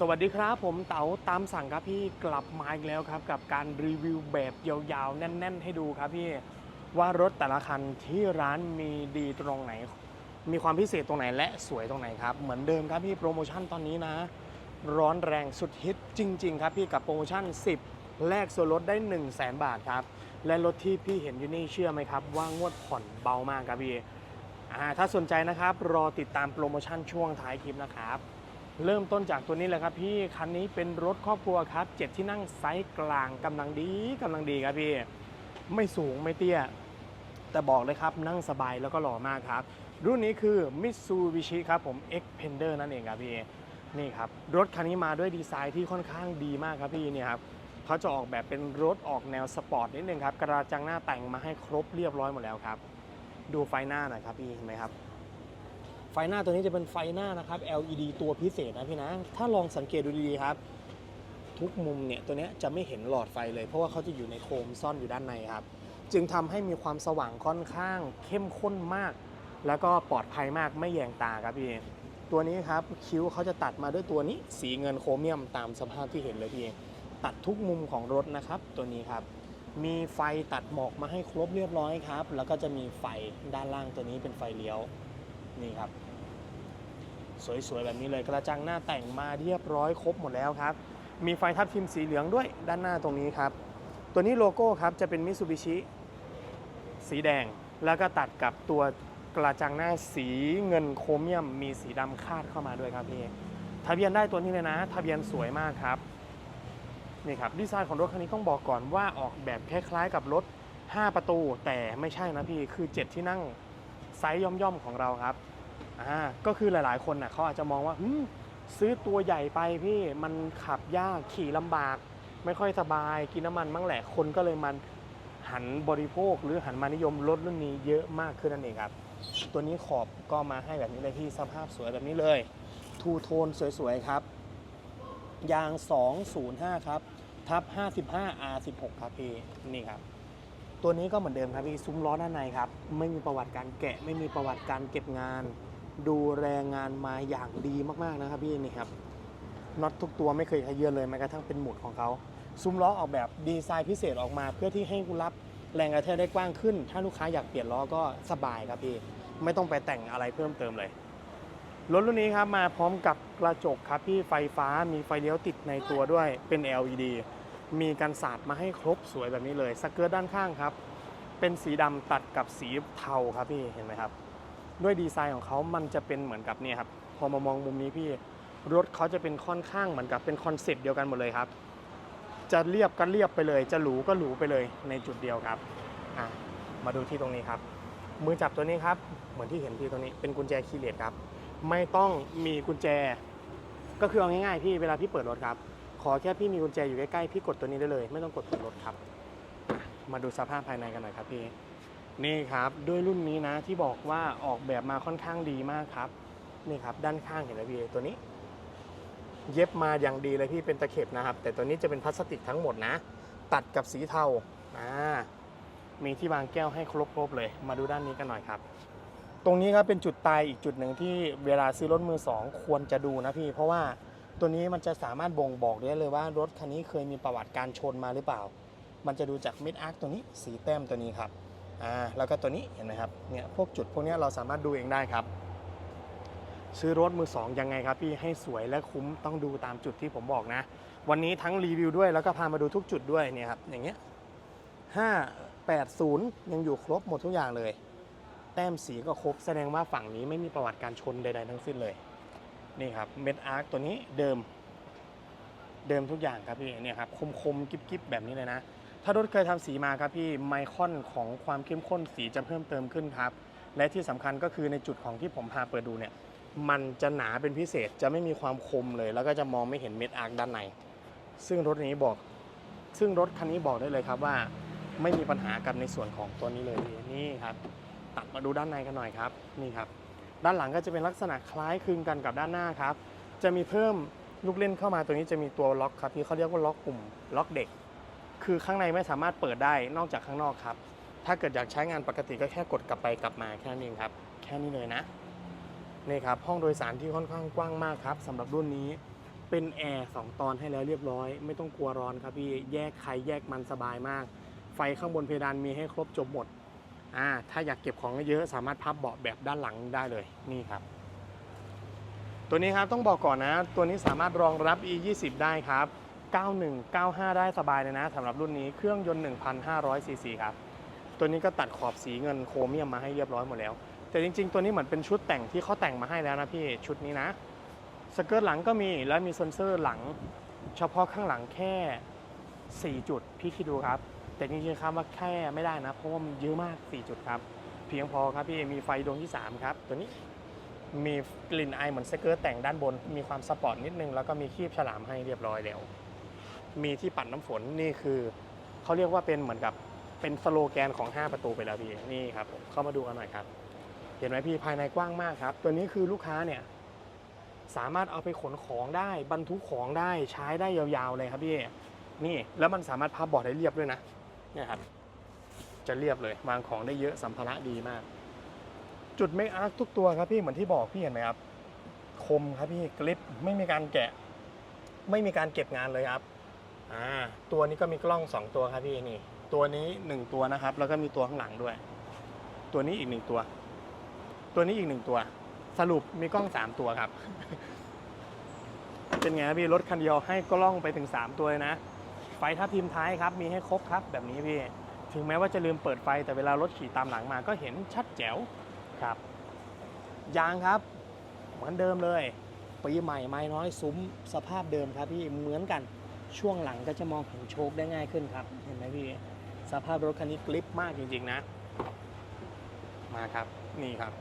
สวัสดีครับผมเต๋าตามสั่งครับพี่กลับมาอีกแล้วครับ กับการรีวิวแบบยาวๆ แน่น ๆ ให้ดูครับพี่ว่ารถแต่ละคันที่ร้านมีดีตรงไหน มีความพิเศษตรงไหนและสวยตรงไหนครับ เหมือนเดิมครับพี่โปรโมชั่นตอนนี้นะ ร้อนแรงสุดฮิตจริง ๆ ครับพี่กับโปรโมชั่น 10 แลกส่วนลดได้ 1 0 0 0 0แบาทครับ และรถที่พี่เห็นอยู่นี่เชื่อไหมครับ ว่างวดผ่อนเบามากครับพี่ถ้าสนใจนะครับรอติดตามโปรโมชั่นช่วงท้ายคลิปนะครับ เริ่มต้นจากตัวนี้เลยครับพี่คันนี้เป็นรถครอบครัวครับเจ็ดที่นั่งไซส์กลางกำลังดีกำลังดีครับพี่ ไม่สูงไม่เตี้ย แต่บอกเลยครับนั่งสบายแล้วก็หล่อมากครับ รุ่นนี้คือ Mitsubishi ครับผม Xpander นั่นเองครับพี่นี่ครับรถคันนี้มาด้วยดีไซน์ที่ค่อนข้างดีมากครับพี่เนี่ยครับเขาจะออกแบบเป็นรถออกแนวสปอร์ตนิดนึงครับกระจังหน้าแต่งมาให้ครบเรียบร้อยหมดแล้วครับ ดูไฟหน้าหน่อยครับพี่เห็นไหมครับ ฟหน้าตัวนี้จะเป็นไฟหน้านะครับ LED ตัวพิเศษนะพี่นะ ถ้าลองสังเกตดูดีๆครับ ทุกมุมเนี่ยตัวนี้จะไม่เห็นหลอดไฟเลย เพราะว่าเขาจะอยู่ในโคมซ่อนอยู่ด้านในครับ จึงทำให้มีความสว่างค่อนข้าง เข้มข้นมาก แล้วก็ปลอดภัยมากไม่แยงตาครับพี่ตัวนี้ครับคิ้วเขาจะตัดมาด้วยตัวนี้สีเงินโครเมียมตามสภาพที่เห็นเลยพี่ตัดทุกมุมของรถนะครับ ตัวนี้ครับมีไฟตัดหมอกมาให้ครบเรียบร้อยครับ แล้วก็จะมีไฟด้านล่างตัวนี้เป็นไฟเลี้ยวนี่ครับ สวยๆ แบบนี้เลยกระจังหน้าแต่งมาเรียบร้อยครบหมดแล้วครับ มีไฟทับทิมสีเหลืองด้วยด้านหน้าตรงนี้ครับ ตัวนี้โลโก้ครับจะเป็นมิ t ซูบิชิสีแดงแล้วก็ตัดกับตัวกระจังหน้าสีเงินโครเมียม มีสีดำคาดเข้ามาด้วยครับพี่ทะเบียนได้ตัวนี้เลยนะ ทะเบียนสวยมากครับนี่ครับดีไซน์ของรถคันนี้ต้องบอกก่อนว่าออกแบบคล้ายๆกับรถ 5 ประตู แต่ไม่ใช่นะพี่คือ 7 ที่นั่งไซส์ย่อมๆของเราครับ อ่าก็คือหลายๆ คนน่ะเขาอาจจะมองว่าซื้อตัวใหญ่ไปพี่มันขับยากขี่ลำบาก ไม่ค่อยสบายกินน้ำมันบ้างแหละคนก็เลยมันหันบริโภคหรือหันมานิยมรถรุ่นนี้เยอะมากขึ้นนั่นเองครับ ตัวนี้ขอบก็มาให้แบบนี้เลยพี่สภาพสวยแบบนี้เลย ทูโทนสวยๆครับ ยาง 205 ครับ ทับ 55 R16 ครับพี่นี่ครับ ตัวนี้ก็เหมือนเดิมครับพี่ซุ้มล้อด้านในครับ ไม่มีประวัติการแกะ ไม่มีประวัติการเก็บงาน ดูแรงงานมาอย่างดีมากๆนะครับพี่นี่ครับน็อตทุกตัวไม่เคยขยื่นเลยแม้กระทั่งเป็นหมุดของเขาซุ้มล้อออกแบบดีไซน์พิเศษออกมา เพื่อที่ให้คุณรับแรงกระแทกได้กว้างขึ้น ถ้าลูกค้าอยากเปลี่ยนล้อก็สบายครับพี่ไม่ต้องไปแต่งอะไรเพิ่มเติมเลยรถรุ่นนี้ครับมาพร้อมกับกระจกครับพี่ไฟฟ้ามีไฟเลี้ยวติดในตัวด้วยเป็น LED มีกันสาดมาให้ครบสวยแบบนี้เลยสเกิร์ตด้านข้างครับ เป็นสีดำตัดกับสีเทาครับพี่เห็นไหมครับ ด้วยดีไซน์ของเขามันจะเป็นเหมือนกับเนี่ยครับพอมามองมุมนี้พี่รถเขาจะเป็นค่อนข้างเหมือนกับเป็นคอนเซปต์เดียวกันหมดเลยครับ จะเรียบก็เรียบไปเลย จะหรูก็หรูไปเลยในจุดเดียวครับอะมาดูที่ตรงนี้ครับ มือจับตัวนี้ครับเหมือนที่เห็นพี่ตัวนี้เป็นกุญแจคีย์เลสครับ ไม่ต้องมีกุญแจ ก็คือเอาง่ายๆพี่เวลาพี่เปิดรถครับ อแค่พี่มีกุญแจอยู่ใกล้ๆพี่กดตัวนี้ได้เลย ไม่ต้องกดเปิดรถครับ มาดูสภาพภายในกันหน่อยครับพี่นี่ครับด้วยรุ่นนี้นะที่บอกว่าออกแบบมาค่อนข้างดีมากครับนี่ครับด้านข้างเห็นไหมพี่ตัวนี้ เย็บมาอย่างดีเลยพี่เป็นตะเข็บนะครับ แต่ตัวนี้จะเป็นพลาสติกทั้งหมดนะ ตัดกับสีเทาอ่ามีที่วางแก้วให้ครบๆเลย มาดูด้านนี้กันหน่อยครับ ตรงนี้ครับเป็นจุดตายอีกจุดหนึ่งที่เวลาซื้อรถมือสองควรจะดูนะพี่ เพราะว่า ตัวนี้มันจะสามารถบ่งบอกได้เลยว่ารถคันนี้เคยมีประวัติการชนมาหรือเปล่า มันจะดูจากมิดอาร์คตัวนี้สีแต้มตัวนี้ครับอ่าแล้วก็ตัวนี้เห็นไหมครับเนี่ยพวกจุดพวกนี้เราสามารถดูเองได้ครับ ซื้อรถมือสองยังไงครับพี่ให้สวยและคุ้มต้องดูตามจุดที่ผมบอกนะ วันนี้ทั้งรีวิวด้วยแล้วก็พามาดูทุกจุดด้วยเนี่ยครับอย่างเงี้ยห้าแปดศูนย์ยังอยู่ครบหมดทุกอย่างเลย แต้มสีก็ครบแสดงว่าฝั่งนี้ไม่มีประวัติการชนใดๆทั้งสิ้นเลย นี่ครับเม็ดอาร์คตัวนี้เดิม เดิมทุกอย่างครับพี่เนี่ยครับคมๆกิ๊บๆแบบนี้เลยนะ ถ้ารถเคยทำสีมาครับพี่ไมคอนของความเข้มข้นสีจะเพิ่มเติมขึ้นครับ และที่สำคัญก็คือในจุดของที่ผมพาเปิดดูเนี่ย มันจะหนาเป็นพิเศษจะไม่มีความคมเลย แล้วก็จะมองไม่เห็นเม็ดอาร์คด้านใน ซึ่งรถนี้บอก ซึ่งรถคันนี้บอกได้เลยครับว่า ไม่มีปัญหากับในส่วนของตัวนี้เลยนี่ครับ ตัดมาดูด้านในกันหน่อยครับ นี่ครับ ด้านหลังก็จะเป็นลักษณะคล้ายคลึงกันกับด้านหน้าครับ จะมีเพิ่มลูกเล่นเข้ามาตัวนี้จะมีตัวล็อกครับที่เขาเรียกว่าล็อกปุ่มล็อกเด็ก คือข้างในไม่สามารถเปิดได้นอกจากข้างนอกครับ ถ้าเกิดอยากใช้งานปกติก็แค่กดกลับไปกลับมาแค่นั้นเองครับ แค่นี้เลยนะนี่ครับห้องโดยสารที่ค่อนข้างกว้างมากครับสำหรับรุ่นนี้เป็นแอร์สองตอนให้แล้วเรียบร้อย ไม่ต้องกลัวร้อนครับพี่แยกใครแยกมันสบายมาก ไฟข้างบนเพดานมีให้ครบจบหมด อ่าถ้าอยากเก็บของเยอะสามารถพับเบาะแบบด้านหลังได้เลยนี่ครับ ตัวนี้ครับต้องบอกก่อนนะ ตัวนี้สามารถรองรับ e 2 0ได้ครับ 91 95 ได้สบายเลยนะสำหรับรุ่นนี้เครื่องยนต์ 1,500ซีซีครับตัวนี้ก็ตัดขอบสีเงินโครเมียมมาให้เรียบร้อยหมดแล้ว แต่จริง ๆ ตัวนี้เหมือนเป็นชุดแต่งที่เขาแต่งมาให้แล้วนะพี่ชุดนี้นะสเกิร์ตหลังก็มีแล้วมีเซนเซอร์หลัง เฉพาะข้างหลังแค่ 4 จุดพี่คิดดูครับ แต่จริงๆครับว่าแค่ไม่ได้นะ เพราะว่ามันเยอะมาก 4 จุดครับ เพียงพอครับพี่มีไฟดวงที่ 3 ครับ ตัวนี้มีกลิ่นไอเหมือนสเกิร์ตแต่งด้านบน มีความสปอร์ตนิดนึง แล้วก็มีคีบฉลามให้เรียบร้อยแล้ว มีที่ปัดน้ำฝนนี่คือเขาเรียกว่าเป็นเหมือนกับเป็นสโลแกนของ 5 ประตูไปแล้วพี่นี่ครับผมเข้ามาดูกันหน่อยครับ เห็นไหมพี่ภายในกว้างมากครับ ตัวนี้คือลูกค้าเนี่ยสามารถเอาไปขนของได้บรรทุกของได้ใช้ได้ยาวๆเลยครับพี่นี่แล้วมันสามารถพับบอร์ดได้เรียบด้วยนะ เนี่ยครับจะเรียบเลยวางของได้เยอะสัมภาระดีมาก จุดเมคอาร์คทุกตัวครับพี่เหมือนที่บอกพี่เห็นไหมครับคมครับพี่กริปไม่มีการแกะ ไม่มีการเก็บงานเลยครับอ่าตัวนี้ก็มีกล้อง 2 ตัวครับพี่นี่ ตัวนี้ 1 ตัวนะครับ แล้วก็มีตัวข้างหลังด้วย ตัวนี้อีกหนึ่งตัว ตัวนี้อีกหนึ่งตัว สรุปมีกล้อง 3 ตัวครับ เป็นไงครับพี่รถคันเดียวให้กล้องไปถึง 3 ตัวเลยนะ ไฟทับทิมท้ายครับ มีให้ครบครับ แบบนี้พี่ ถึงแม้ว่าจะลืมเปิดไฟแต่เวลารถขี่ตามหลังมาก็เห็นชัดแจ๋วครับ ยางครับ เหมือนเดิมเลย ปีใหม่ไม้น้อยซุ้มสภาพเดิมครับพี่เหมือนกันช่วงหลังก็จะมองเห็นโชคได้ง่ายขึ้นครับ เห็นไหมพี่ สภาพรถคันนี้กลิปมากจริงๆนะ มาครับนี่ครับ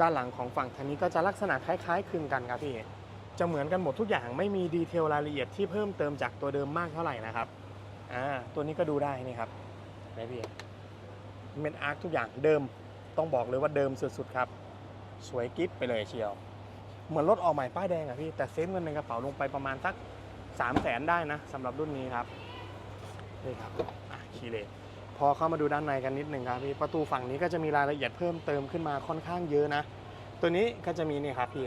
ด้านหลังของฝั่งคันนี้ก็จะลักษณะคล้ายๆคลึงกันครับพี่ จะเหมือนกันหมดทุกอย่างไม่มีดีเทลรายละเอียดที่เพิ่มเติมจากตัวเดิมมากเท่าไหร่นะครับอ่าตัวนี้ก็ดูได้นี่ครับเห็นไหมพี่เม็ดอาร์คทุกอย่างเดิมต้องบอกเลยว่าเดิมสุดๆครับสวยกิ๊บไปเลยเชียว เหมือนรถออกใหม่ป้ายแดงอะพี่แต่เซฟเงินในกระเป๋าลงไปประมาณสัก3 0 0แสนได้นะสำหรับรุ่นนี้ครับนี่ครับอะคีเลพอเข้ามาดูด้านในกันนิดหนึ่งครับพี่ประตูฝั่งนี้ก็จะมีรายละเอียดเพิ่มเติมขึ้นมาค่อนข้างเยอะนะ ตัวนี้ก็จะมีนี่ครับพี่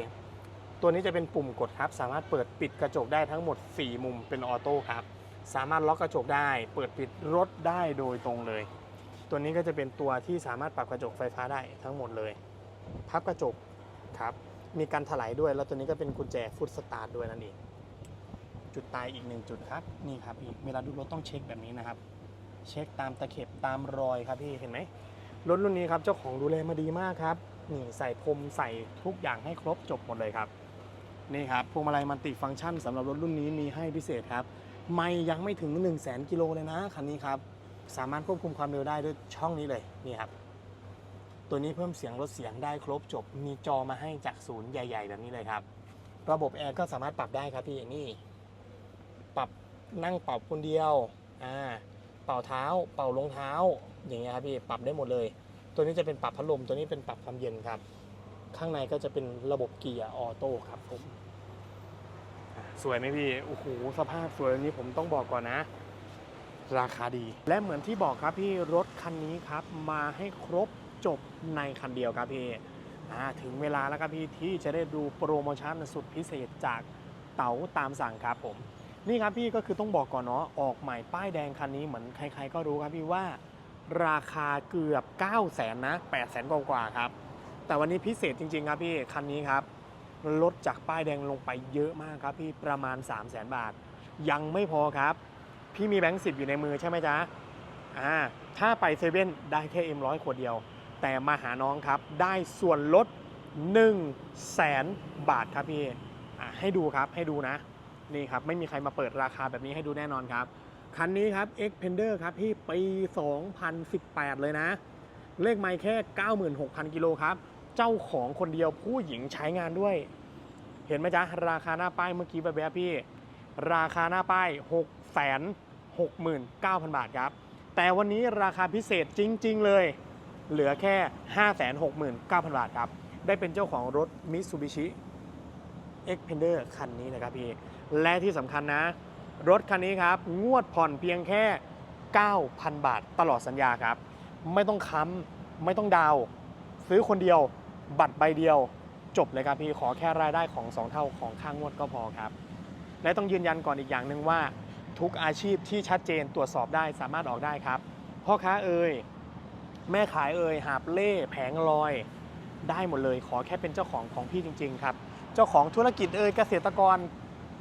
ตัวนี้จะเป็นปุ่มกดครับ สามารถเปิดปิดกระจกได้ทั้งหมด 4 มุมเป็นออโต้ครับ สามารถล็อกกระจกได้ เปิดปิดรถได้โดยตรงเลย ตัวนี้ก็จะเป็นตัวที่สามารถปรับกระจกไฟฟ้าได้ทั้งหมดเลย พับกระจกครับ มีการถลายด้วย แล้วตัวนี้ก็เป็นกุญแจฟุตสตาร์ทด้วยนั่นเองจุดตายอีกหนึ่งจุดครับ นี่ครับพี่เวลาดูรถต้องเช็คแบบนี้นะครับ เช็คตามตะเข็บตามรอยครับพี่เห็นไหมรถรุ่นนี้ครับเจ้าของดูแลมาดีมากครับนี่ใส่พรมใส่ทุกอย่างให้ครบจบหมดเลยครับ นี่ครับพวงมาลัยมัลติฟังก์ชันสำหรับรถรุ่นนี้มีให้พิเศษครับ ไม่ยังไม่ถึง 1 0 0 0 0แสนกิโลเลยนะคันนี้ครับ สามารถควบคุมความเร็วได้ด้วยช่องนี้เลยนี่ครับ ตัวนี้เพิ่มเสียงลดเสียงได้ครบจบ มีจอมาให้จากศูนย์ใหญ่ ๆ แบบนี้เลยครับ ระบบแอร์ก็สามารถปรับได้ครับพี่นี่ ปรับนั่งเป่าคนเดียวอ่าเป่าเท้า เป่ารองเท้า อย่างเงี้ยครับพี่ปรับได้หมดเลย ตัวนี้จะเป็นปรับพัดลมตัวนี้เป็นปรับความเย็นครับ ข้างในก็จะเป็นระบบเกียร์ออโต้ครับผมสวยไหมพี่โอ้โหสภาพสวยนี้ผมต้องบอกก่อนนะ ราคาดี และเหมือนที่บอกครับพี่รถคันนี้ครับ มาให้ครบจบในคันเดียวครับพี่ถึงเวลาแล้วครับพี่ที่จะได้ดูโปรโมชั่นสุดพิเศษจากเต๋าตามสั่งครับผมนี่ครับพี่ก็คือต้องบอกก่อนเนาะออกใหม่ป้ายแดงคันนี้เหมือนใครๆก็รู้ครับพี่ว่า ราคาเกือบ 9 0 0แสนนะ8 0 0แสนกว่าครับ แต่วันนี้พิเศษจริง ๆ ครับพี่ คันนี้ครับลดจากป้ายแดงลงไปเยอะมากครับพี่ประมาณ 3 0 0แสนบาท ยังไม่พอครับ พี่มีแบงค์สิบอยู่ในมือใช่ไหมจ๊ะอ่าถ้าไปเซเว่นได้แค่เอ็มร้อยขวดเดียว แต่มาหาน้องครับได้ส่วนลด1 0 0 0 0แสนบาทครับพี่ให้ดูครับให้ดูนะ นี่ครับ ไม่มีใครมาเปิดราคาแบบนี้ให้ดูแน่นอนครับ คันนี้ครับ X p e n d e r ครับพี่ปี 2018 เลยนะ เลขไม่แค่ 96,000 กิโลครับ เจ้าของคนเดียวผู้หญิงใช้งานด้วย เห็นไหมจ๊ะ ราคาหน้าป้ายเมื่อกี้แบบๆพี่ ราคาหน้าป้าย6 69,000 บาทครับ แต่วันนี้ราคาพิเศษจริง ๆ เลย เหลือแค่ 569,000 บาทครับ ได้เป็นเจ้าของรถ Mitsubishi X p e n d e r คันนี้นะครับพี่ และที่สำคัญนะ รถคันนี้ครับ งวดผ่อนเพียงแค่ 9,000 บาทตลอดสัญญาครับ ไม่ต้องค้ำไม่ต้องดาว ซื้อคนเดียว บัตรใบเดียวจบเลยครับพี่ขอแค่รายได้ของ 2 เท่าของค่างวดก็พอครับ และต้องยืนยันก่อนอีกอย่างหนึ่งว่า ทุกอาชีพที่ชัดเจนตรวจสอบได้สามารถออกได้ครับ พ่อค้าเอ่ยแม่ขายเอ่ยหาบเล่แผงลอย ได้หมดเลย ขอแค่เป็นเจ้าของของพี่จริง ๆ ครับ เจ้าของธุรกิจเอ่ยเกษตรกร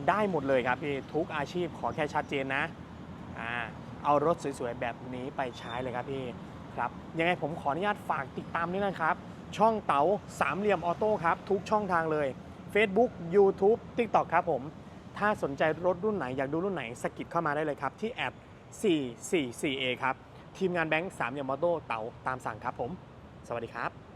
ได้หมดเลยครับพี่ทุกอาชีพขอแค่ชัดเจนนะอ่าเอารถสวยๆแบบนี้ไปใช้เลยครับพี่ครับยังไงผมขออนุญาตฝากติดตามด้วยนะครับ ช่องเต๋าสามเหลี่ยมออโต้ครับ ทุกช่องทางเลย Facebook YouTube TikTok ครับผม ถ้าสนใจรถรุ่นไหน อยากดูรุ่นไหนสกิดเข้ามาได้เลยครับ ที่แอด 444A ครับ ทีมงานแบงค์สามเหลี่ยมออโต้เต๋าตามสั่งครับผม สวัสดีครับ